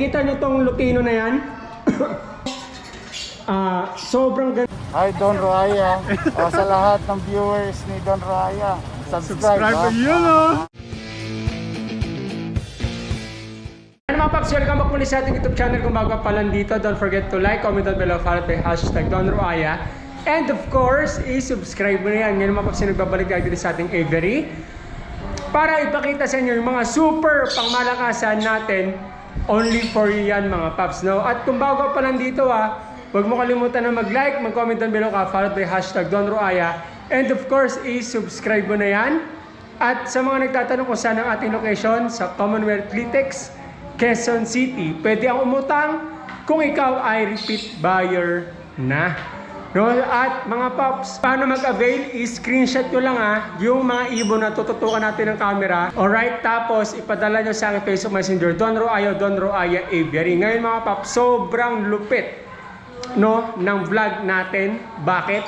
Kita nyo tong Lutino na yan? Ah, sobrang ganda. Hi Don Roaya. o, sa lahat ng viewers ni Don Roaya. Subscribe. ha? yun oh! Ano mga paps, welcome back muli sa ating YouTube channel. Kung bago pa lang dito, don't forget to like, comment down below, follow by hashtag Don Roaya. And of course, i-subscribe mo na yan. Ngayon mga paps, nagbabalik tayo dito sa ating Avery. Para ipakita sa inyo yung mga super pangmalakasan natin. Only for you yan mga paps. No? At kung bago pa lang dito ah, huwag mo kalimutan na mag-like, mag-comment down below ka, followed by hashtag Don Roaya. And of course, i-subscribe mo na yan. At sa mga nagtatanong kung saan ang ating location, sa Commonwealth Litex, Quezon City, pwede ang umutang kung ikaw ay repeat buyer na. No? At mga pops, paano mag-avail? I-screenshot nyo lang ha, yung mga ibon na tututukan natin ng camera. Alright, tapos ipadala nyo sa aking Facebook Messenger, Don Roayo, Don Roaya Aviary. Ngayon mga pops, sobrang lupit no, ng vlog natin. Bakit?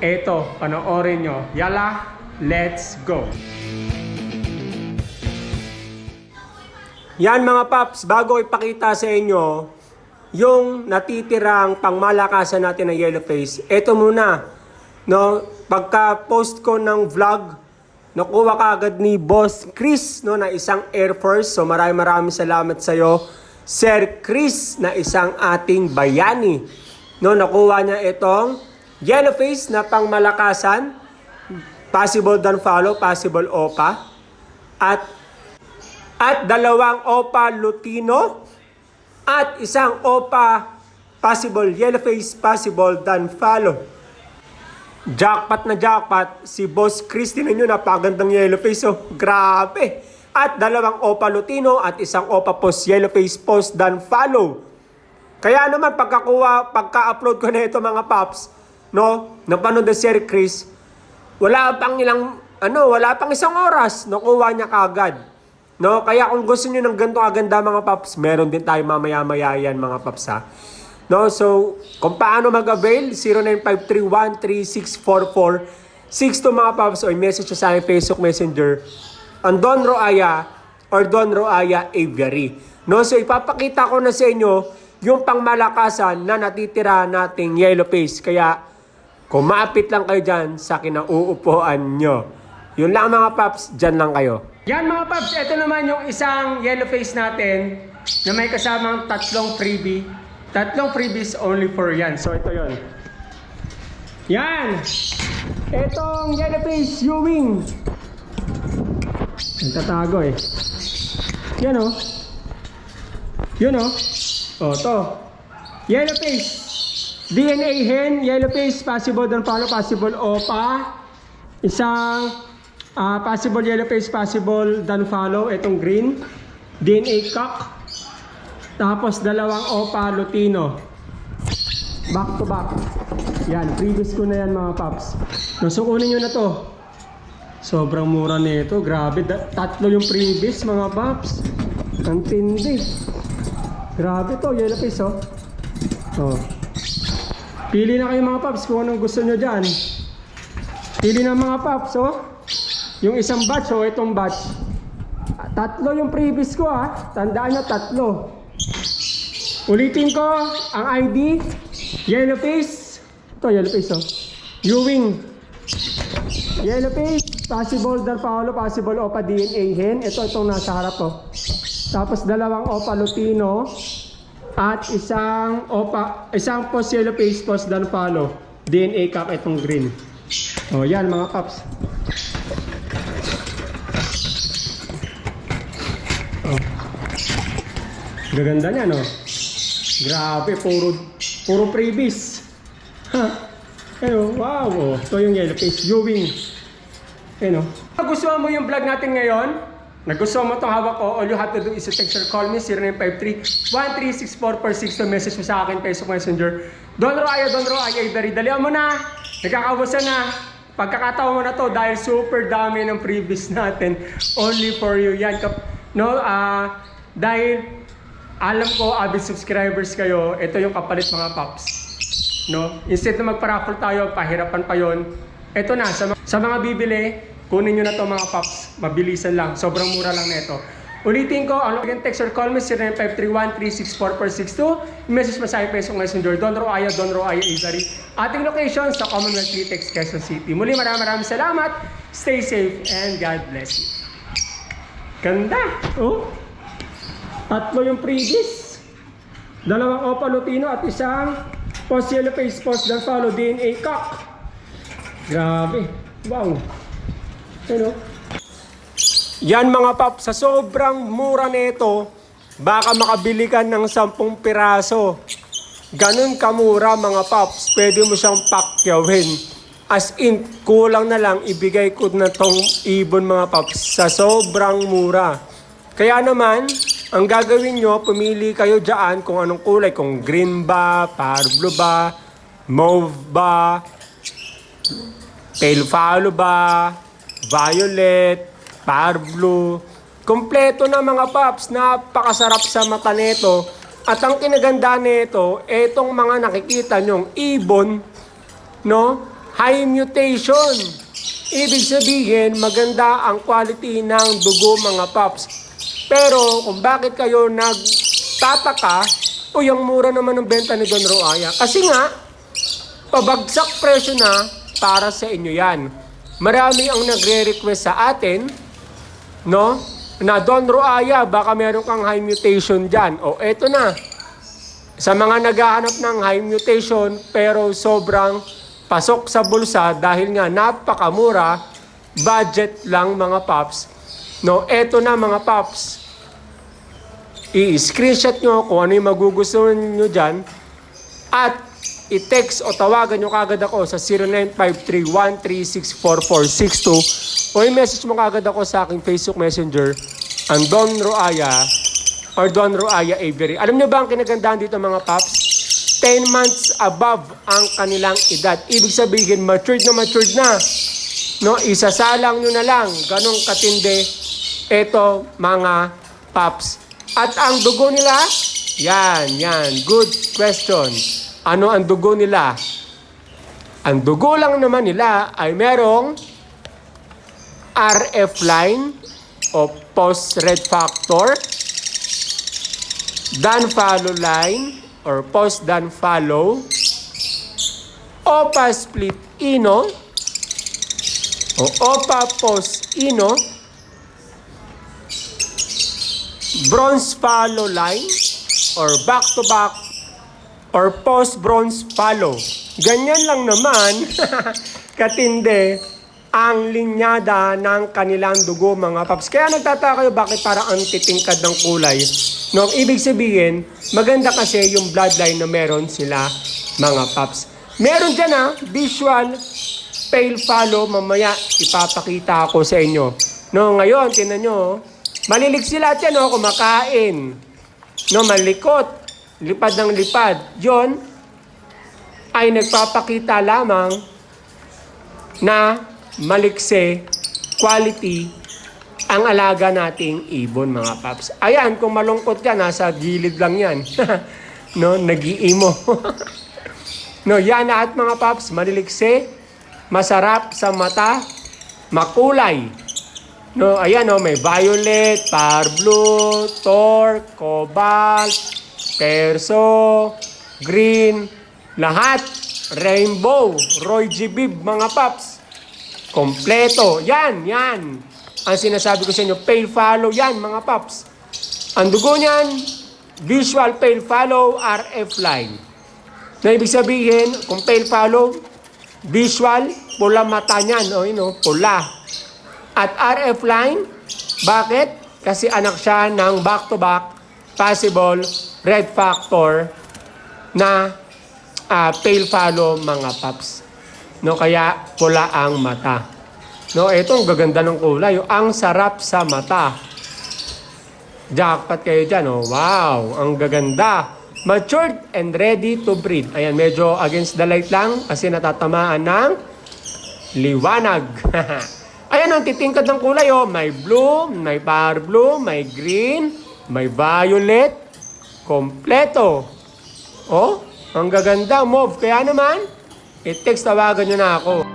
Eto, panoorin nyo. Yala, let's go! Yan mga paps, bago ipakita sa inyo yung natitirang pangmalakasan natin ng yellow face, ito muna. No, pagka post ko ng vlog, nakuha ka agad ni Boss Chris no, na isang Air Force. So maraming maraming salamat sa iyo. Sir Chris na isang ating bayani. No, nakuha niya itong yellow face na pangmalakasan. Possible dan follow, possible opa. At at dalawang OPA Lutino at isang OPA possible yellow face possible dan follow. Jackpot na jackpot si Boss Christy ninyo napagandang yellow face oh. Grabe. At dalawang OPA Lutino at isang OPA post yellow face post dan follow. Kaya naman pagkakuha, pagka-upload ko na ito mga paps, no, napanood na Sir Chris, wala pang ilang, ano, wala pang isang oras, nakuha niya kagad. No, kaya kung gusto niyo ng ganito aganda mga paps, meron din tayo mamaya-maya yan mga paps ha. No, so kung paano mag-avail, 0953-13644-62 mga paps o message sa aking Facebook Messenger ang Don Roaya or Don Roaya Aviary. No, so ipapakita ko na sa inyo yung pangmalakasan na natitira nating yellow face. Kaya kumapit lang kayo dyan sa kinauupuan nyo. Yun lang mga paps, dyan lang kayo. Yan mga paps, ito naman yung isang yellow face natin na may kasamang tatlong freebie. Tatlong freebies only for yan. So ito yon. Yan! Itong yellow face, Ewing. Nagtatago eh. Yan oh. Yun oh. Oh, to. Yellow face. DNA hen, yellow face, possible don't follow, possible opa. Isang ah, possible yellow face, possible don't follow, itong green. DNA cock. Tapos dalawang opa lutino. Back to back. Yan, previous ko na yan mga paps. No, so kunin nyo na to. Sobrang mura nito. Grabe, tatlo yung previous mga paps. Ang tindi. Grabe to, yellow face oh. Oh. Pili na kayo mga paps kung anong gusto nyo dyan. Pili na mga paps oh. Yung isang batch oh, itong batch. Tatlo yung previous ko ah. Tandaan nyo, tatlo. Ulitin ko, ang ID, yellow face. Ito, yellow face oh. Ewing. Yellow face, possible Dar Paolo, possible Opa DNA hen. Ito, itong nasa harap oh. Tapos dalawang Opa Lutino at isang Opa, isang post yellow face post Dan Paolo. DNA cup itong green. Oh, yan mga paps. Gaganda niya, no? Grabe, puro, puro previous. Ha? Ayun, wow. Oh, ito yung yellow face. Viewing. Ayun, oh. Nagustuhan mo yung vlog natin ngayon? Nagustuhan mo itong hawak ko? All you have to do is to text or call me 0953-1364462 message mo sa akin Facebook Messenger. Don Roaya, Don Roaya, very dalihan mo na. Nagkakaubusan na. Pagkakataon mo na to dahil super dami ng previous natin. Only for you. Yan. No, ah, dahil alam ko, avid subscribers kayo, ito yung kapalit mga paps. No? Instead na magpa-raffle tayo, pahirapan pa yon. Ito na, sa, sa mga bibili, kunin nyo na to mga paps. Mabilisan lang. Sobrang mura lang na ito. Ulitin ko, ang login text or call me 0953136442. I-message mo sa aking Facebook Messenger, Don Roaya, Don Roaya Izari. Ating location sa Commonwealth Litex, Quezon City. Muli maraming maraming salamat. Stay safe and God bless you. Ganda! Oh! Tatlo yung previous. Dalawang Opa Lutino at isang Post Yellow Face Post Follow DNA Cock. Grabe. Wow. Ano? Yan mga pap, sa sobrang mura nito, baka makabili ka ng 10 piraso. Ganun kamura mga paps, pwede mo siyang pakyawin. As in, kulang na lang ibigay ko na tong ibon mga paps sa sobrang mura. Kaya naman, ang gagawin nyo, pumili kayo dyan kung anong kulay, kung green ba, parblo ba, mauve ba, pale follow ba, violet, par blue. Kompleto na mga paps, napakasarap sa mata nito. At ang kinaganda nito, etong mga nakikita nyong ibon, no? High mutation. Ibig sabihin, maganda ang quality ng dugo mga paps. Pero kung bakit kayo nagtataka, o yung mura naman ng benta ni Don Roaya. Kasi nga, pabagsak presyo na para sa inyo yan. Marami ang nagre-request sa atin, no? Na Don Roaya, baka meron kang high mutation dyan. O eto na. Sa mga naghahanap ng high mutation pero sobrang pasok sa bulsa dahil nga napakamura, budget lang mga paps. No, eto na mga paps. I-screenshot nyo kung ano yung magugustuhan nyo dyan at i-text o tawagan nyo kagad ako sa 0953-1364462 o i-message mo kagad ako sa aking Facebook Messenger ang Don Roaya or Don Roaya Avery. Alam nyo ba ang kinagandahan dito mga paps? 10 months above ang kanilang edad. Ibig sabihin, matured na matured na. No, isasalang nyo na lang. Ganong katindi. Ito, mga paps. At ang dugo nila, yan, yan. Good question. Ano ang dugo nila? Ang dugo lang naman nila ay merong RF line o post-red factor, dan follow line or post dan follow, OPA split ino o OPA post ino, bronze follow line or back to back or post bronze follow. Ganyan lang naman katindi ang linyada ng kanilang dugo mga paps. Kaya nagtataka kayo bakit parang ang titingkad ng kulay. No, ang ibig sabihin, maganda kasi yung bloodline na meron sila mga paps. Meron dyan ha, visual pale follow, mamaya ipapakita ako sa inyo. No, ngayon, tinan nyo, oh. Malilig sila yan, oh, kumakain. No, malikot, lipad ng lipad. Yon ay nagpapakita lamang na malikse, quality, ang alaga nating ibon mga paps. Ayan, kung malungkot ka, nasa gilid lang yan. no, nag-iimo. no, yan at mga paps, malilikse, masarap sa mata, makulay. No, ayan oh, may violet, par blue, torque, cobalt, perso, green, lahat, rainbow, Roy G. Bib, mga paps. Kompleto. Yan, yan. Ang sinasabi ko sa inyo, pale follow yan, mga paps. Ang dugo niyan, visual pale follow RF line. Na ibig sabihin, kung pale follow, visual, pula mata niyan, o yun, o, pula. At RF line, bakit? Kasi anak siya ng back-to-back possible red factor na ah, pale follow mga paps. No, kaya pula ang mata. No, ito ang gaganda ng kulay. Ang sarap sa mata. Jackpot kayo dyan, oh. Wow, ang gaganda. Matured and ready to breed. Ayan, medyo against the light lang kasi natatamaan ng liwanag. Ayan ang titingkad ng kulay, oh. May blue, may par blue, may green, may violet. Kompleto. Oh, ang gaganda, mauve. Kaya naman, i-text tawagan nyo na ako.